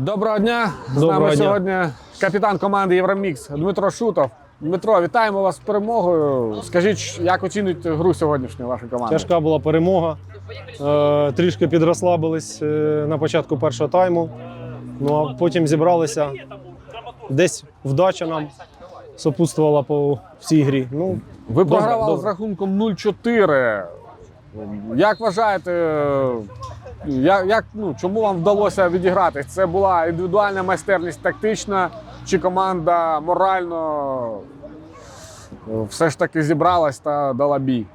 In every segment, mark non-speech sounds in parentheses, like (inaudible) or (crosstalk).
Доброго дня! З Доброго нами дня. сьогодні капітан команди Євромікс Дмитро Шутов. Дмитро, вітаємо вас з перемогою. Скажіть, як оцінюєте гру сьогоднішню вашої команди? Тяжка була перемога. Е, трішки підрослабились е, на початку першого тайму. Ну а потім зібралися. Десь вдача нам сопутствувала по всій грі. Ну, Ви програвали з рахунком 0-4. Як вважаєте, як, як, ну, чому вам вдалося відіграти? Це була індивідуальна майстерність тактична, чи команда морально е, все ж таки зібралась та дала бій?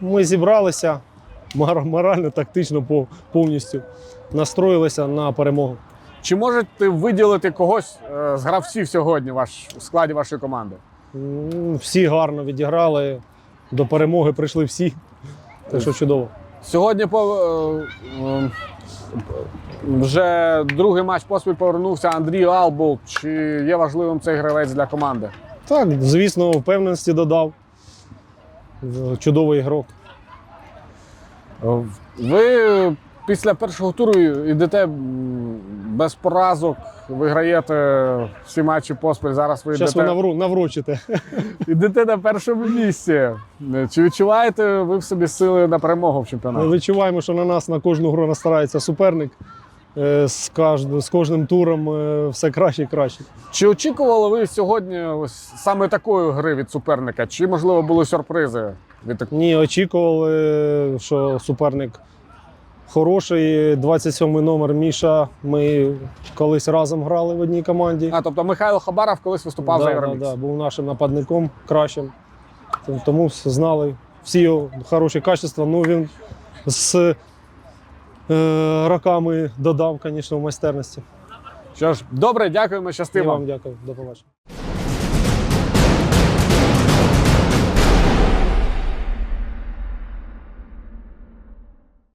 ми зібралися морально, тактично повністю настроїлися на перемогу. Чи можете виділити когось е, з гравців сьогодні ваш, у складі вашої команди? Всі гарно відіграли. До перемоги прийшли всі. Так що чудово. Сьогодні по, е, е, вже другий матч поспіль повернувся Андрій Албул. Чи є важливим цей гравець для команди? Так, звісно, впевненості додав. Чудовий ігрок. Ви після першого туру йдете без поразок, виграєте всі матчі поспіль. Зараз ви Зараз ви навру, наврочите. (laughs) йдете на першому місці. Чи відчуваєте ви в собі сили на перемогу в Ми чемпіонаті? відчуваємо, що на нас на кожну гру настарається суперник. Е, З, кожн- з кожним туром е, все краще і краще. Чи очікували ви сьогодні ось саме такої гри від суперника? Чи можливо були сюрпризи від? Ні, очікували, що суперник хороший. 27-й номер Міша. Ми колись разом грали в одній команді. А, тобто Михайло Хабаров колись виступав за да, да, Євромікс. да, був нашим нападником кращим. Тому знали всі його хороші качества. Ну він з е, роками додав, звісно, в майстерності. Що ж, добре, дякуємо, І щастимо. вам дякую. До побачення.